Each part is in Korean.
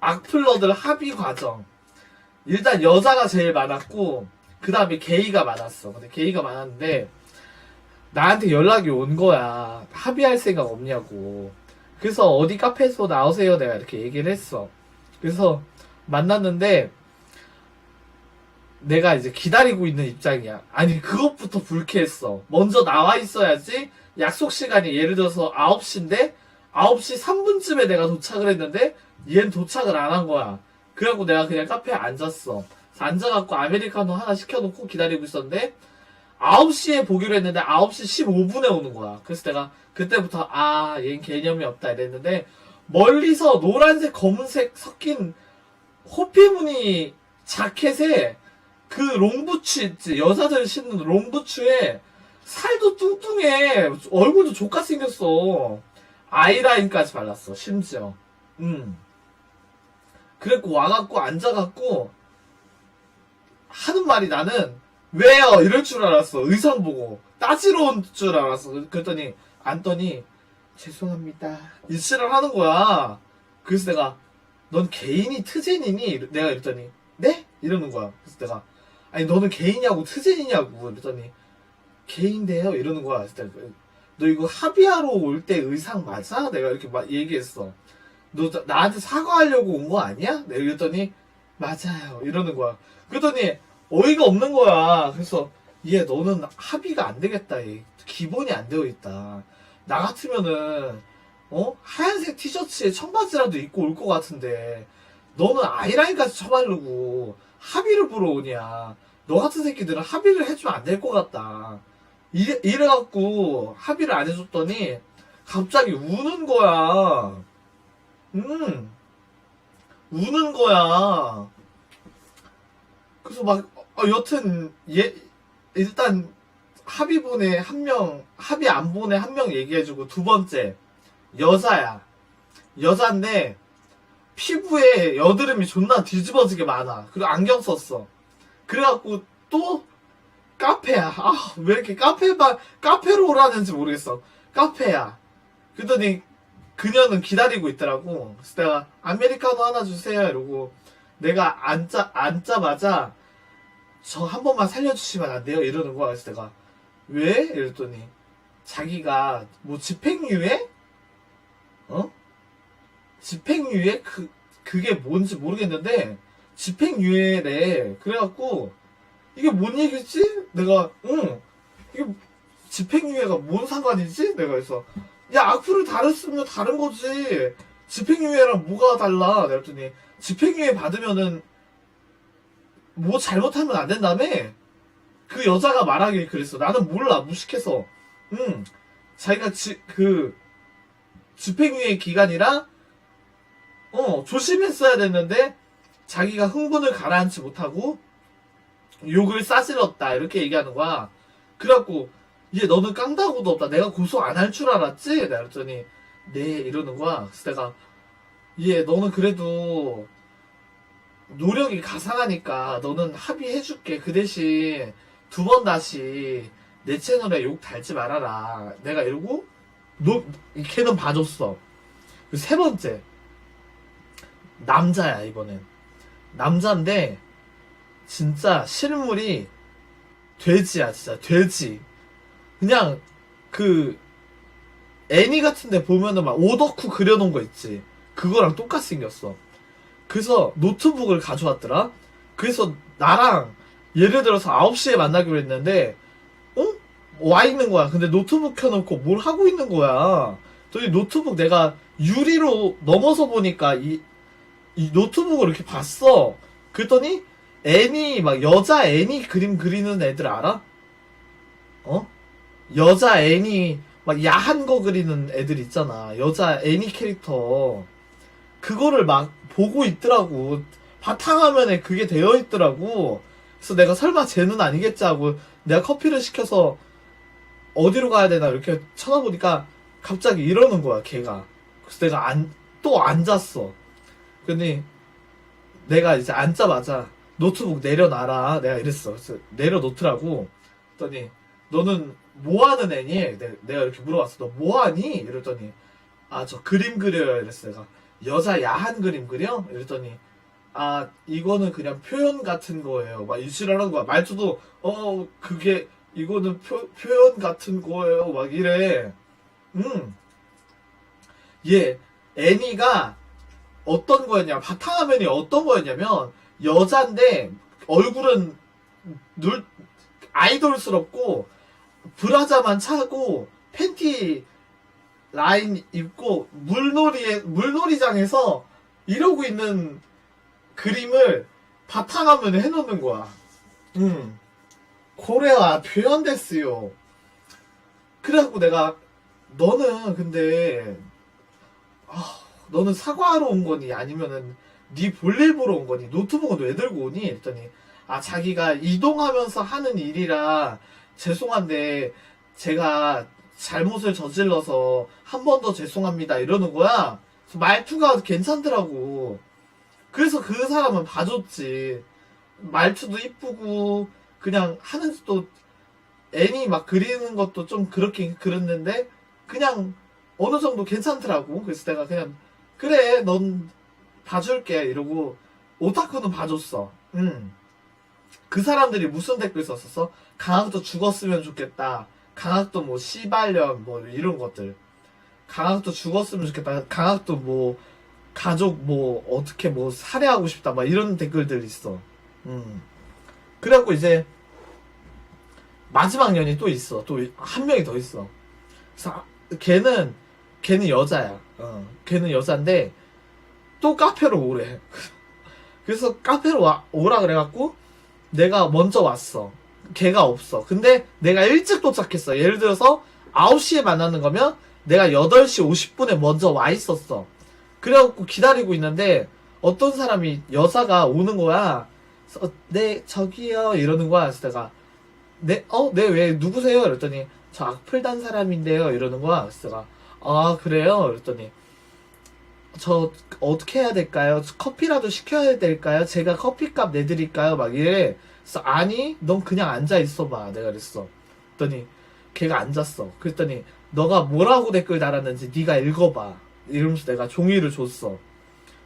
악플러들 합의 과정. 일단 여자가 제일 많았고 그 다음에 게이가 많았어. 근데 게이가 많았는데 나한테 연락이 온 거야. 합의할 생각 없냐고. 그래서 어디 카페에서 나오세요. 내가 이렇게 얘기를 했어. 그래서 만났는데 내가 이제 기다리고 있는 입장이야. 아니 그것부터 불쾌했어. 먼저 나와 있어야지. 약속 시간이 예를 들어서 9시인데 9시 3분쯤에 내가 도착을 했는데 얘는 도착을 안 한 거야. 그래갖고 내가 그냥 카페에 앉았어. 앉아갖고 아메리카노 하나 시켜놓고 기다리고 있었는데 9시에 보기로 했는데 9시 15분에 오는 거야. 그래서 내가 그때부터 아, 얘는 개념이 없다 이랬는데 멀리서 노란색, 검은색 섞인 호피무늬 자켓에 그 롱부츠 있지 여자들 신는 롱부츠에 살도 뚱뚱해 얼굴도 족같이 생겼어 아이라인까지 발랐어 심지어. 음. 그랬고 와갖고 앉아갖고 하는 말이 나는 왜요? 이럴 줄 알았어. 의상 보고. 따지러 온 줄 알았어. 그랬더니 앉더니 죄송합니다. 이씨를 하는 거야. 그래서 내가 넌 개인이 트젠이니? 내가 이랬더니 네? 이러는 거야. 그래서 내가 아니 너는 개인이냐고 트젠이냐고 이랬더니 개인데요? 이러는 거야. 그래서 너 이거 합의하러 올 때 의상 맞아? 내가 이렇게 막 얘기했어. 너 나- 나한테 사과하려고 온 거 아니야? 내가 이랬더니 맞아요 이러는 거야. 그랬더니 어이가 없는 거야. 그래서 얘 너는 합의가 안 되겠다. 얘 기본이 안 되어 있다. 나 같으면은 어? 하얀색 티셔츠에 청바지라도 입고 올 것 같은데 너는 아이라인까지 쳐바르고 합의를 보러 오냐 너 같은 새끼들은 합의를 해주면 안 될 것 같다 이래, 이래갖고 합의를 안 해줬더니 갑자기 우는 거야 음 우는 거야 그래서 막 어, 여튼 얘 일단 합의 보내 한 명 합의 안 보내 한 명 얘기해주고 두 번째 여자야. 여잔데 피부에 여드름이 존나 뒤집어지게 많아. 그리고 안경 썼어. 그래갖고 또 카페야. 아, 왜 이렇게 카페만 카페로 오라는지 모르겠어. 카페야. 그러더니 그녀는 기다리고 있더라고. 그래서 내가 아메리카노 하나 주세요. 이러고 내가 앉자 앉자마자 저 한 번만 살려주시면 안 돼요? 이러는 거야. 그래서 내가 왜? 이랬더니 자기가 뭐 집행유예? 어? 집행유예? 그, 그게 뭔지 모르겠는데, 집행유예래. 그래갖고, 이게 뭔 얘기지? 내가, 응, 이게 집행유예가 뭔 상관이지? 내가 그래서, 야, 악플을 다르으면 다른 거지. 집행유예랑 뭐가 달라? 내가 그랬더니, 집행유예 받으면은, 뭐 잘못하면 안 된다며? 그 여자가 말하길 그랬어. 나는 몰라, 무식해서. 응, 자기가 지, 그, 집행유예 기간이라 어 조심했어야 됐는데 자기가 흥분을 가라앉지 못하고 욕을 싸질렀다 이렇게 얘기하는 거야 그래갖고 얘 너는 깡다구도 없다 내가 고소 안 할 줄 알았지? 내가 그랬더니 네 이러는 거야 그래서 내가 얘 너는 그래도 노력이 가상하니까 너는 합의해줄게 그 대신 두 번 다시 내 채널에 욕 달지 말아라 내가 이러고 너, 걔는 봐줬어. 그세 번째. 남자야, 이번엔. 남자인데, 진짜 실물이 돼지야, 진짜. 돼지. 그냥, 그, 애니 같은데 보면은 막 오덕후 그려놓은 거 있지. 그거랑 똑같이 생겼어. 그래서 노트북을 가져왔더라? 그래서 나랑 예를 들어서 9시에 만나기로 했는데, 어? 와 있는 거야. 근데 노트북 켜놓고 뭘 하고 있는 거야. 저기 노트북 내가 유리로 넘어서 보니까 이, 이 노트북을 이렇게 봤어. 그랬더니 애니, 막 여자 애니 그림 그리는 애들 알아? 어? 여자 애니, 막 야한 거 그리는 애들 있잖아. 여자 애니 캐릭터. 그거를 막 보고 있더라고. 바탕화면에 그게 되어 있더라고. 그래서 내가 설마 쟤는 아니겠지 하고 내가 커피를 시켜서 어디로 가야 되나 이렇게 쳐다보니까 갑자기 이러는 거야 걔가 그래서 내가 안, 또 앉았어 근데 내가 이제 앉자마자 노트북 내려놔라 내가 이랬어 그래서 내려놓더라고 그랬더니 너는 뭐 하는 애니? 내- 내가 이렇게 물어봤어 너 뭐 하니? 이랬더니 아 저 그림 그려요 이랬어 내가 여자 야한 그림 그려? 이랬더니 아 이거는 그냥 표현 같은 거예요. 막 이지랄하는 거야. 말투도 어 그게 이거는 표, 표현 같은 거예요. 막 이래. 음. 얘 애니가 어떤 거였냐 바탕화면이 어떤 거였냐면 여잔데 얼굴은 눌 아이돌스럽고 브라자만 차고 팬티 라인 입고 물놀이에 물놀이장에서 이러고 있는 그림을 바탕화면에 해놓는 거야. 음. 고래와 표현됐어요. 그래갖고 내가 너는 근데 아, 너는 사과하러 온 거니 아니면은 네 볼일 보러 온 거니 노트북은 왜 들고 오니? 했더니 아 자기가 이동하면서 하는 일이라 죄송한데 제가 잘못을 저질러서 한 번 더 죄송합니다 이러는 거야. 말투가 괜찮더라고. 그래서 그 사람은 봐줬지. 말투도 이쁘고 그냥 하는 또 애니 막 그리는 것도 좀 그렇긴 그랬는데 그냥 어느 정도 괜찮더라고. 그래서 내가 그냥 그래 넌 봐줄게 이러고 오타쿠는 봐줬어. 음. 그 사람들이 무슨 댓글 썼었어? 강학도 죽었으면 좋겠다. 강학도 뭐 시발년 뭐 이런 것들. 강학도 죽었으면 좋겠다. 강학도 뭐 가족 뭐 어떻게 뭐 살해하고 싶다. 막 이런 댓글들 있어. 음. 그래갖고 이제 마지막 년이 또 있어. 또 한 명이 더 있어. 그래서 아, 걔는 걔는 여자야. 어. 걔는 여자인데 또 카페로 오래. 그래서 카페로 와, 오라 그래갖고 내가 먼저 왔어. 걔가 없어. 근데 내가 일찍 도착했어. 예를 들어서 9시에 만나는 거면 내가 8시 50분에 먼저 와 있었어. 그래갖고 기다리고 있는데 어떤 사람이 여자가 오는 거야. 그래서 어, 네 저기요 이러는 거야. 그래서 내가 네, 어, 네, 왜, 누구세요? 이랬더니, 저 악플 단 사람인데요. 이러는 거야. 그래서 내가, 아, 그래요? 이랬더니, 저, 어떻게 해야 될까요? 저 커피라도 시켜야 될까요? 제가 커피값 내드릴까요? 막 이래. 그래서, 아니, 넌 그냥 앉아 있어봐. 내가 그랬어. 그랬더니, 걔가 앉았어. 그랬더니, 너가 뭐라고 댓글 달았는지 네가 읽어봐. 이러면서 내가 종이를 줬어.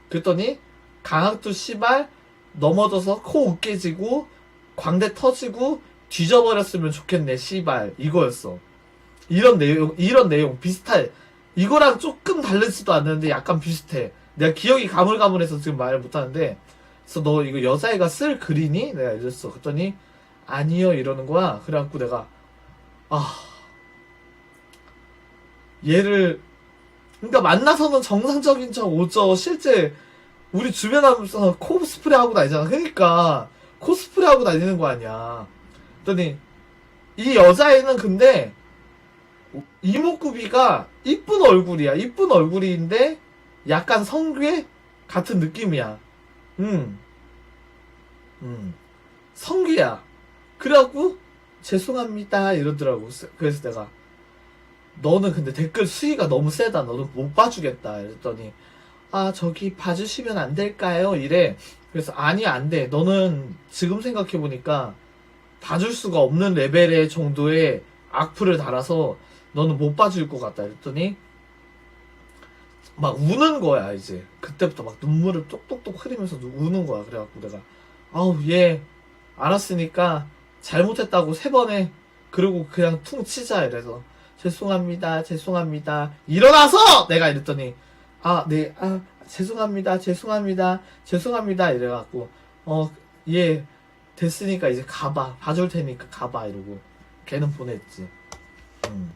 그랬더니, 강학도 씨발, 넘어져서 코 으깨지고, 광대 터지고, 뒤져버렸으면 좋겠네, 씨발. 이거였어. 이런 내용, 이런 내용 비슷해. 이거랑 조금 다르지도 않는데 약간 비슷해. 내가 기억이 가물가물해서 지금 말을 못하는데. 그래서 너 이거 여자애가 쓸 글이니? 내가 이랬어. 그랬더니, 아니요, 이러는 거야. 그래갖고 내가, 아. 얘를, 그러니까 만나서는 정상적인 척 오죠. 실제, 우리 주변 하면서 코스프레 하고 다니잖아. 그러니까, 코스프레 하고 다니는 거 아니야. 그랬더니 이 여자애는 근데 이목구비가 이쁜 얼굴이야. 이쁜 얼굴인데 약간 성괴 같은 느낌이야. 음. 음. 성괴야. 그래갖고 죄송합니다 이러더라고. 그래서 내가 너는 근데 댓글 수위가 너무 세다. 너는 못 봐주겠다. 이랬더니 아 저기 봐주시면 안 될까요? 이래. 그래서 아니 안 돼. 너는 지금 생각해 보니까 봐줄 수가 없는 레벨의 정도의 악플을 달아서 너는 못 봐줄 것 같다 이랬더니 막 우는 거야 이제 그때부터 막 눈물을 똑똑똑 흐리면서 우는 거야 그래갖고 내가 아우 얘 알았으니까 잘못했다고 세 번에 그리고 그냥 퉁 치자 이래서 죄송합니다 죄송합니다 일어나서 내가 이랬더니 아 네 아 죄송합니다 죄송합니다 죄송합니다 이래갖고 어얘 됐으니까 이제 가봐. 봐줄 테니까 가봐. 이러고. 걔는 보냈지. 음.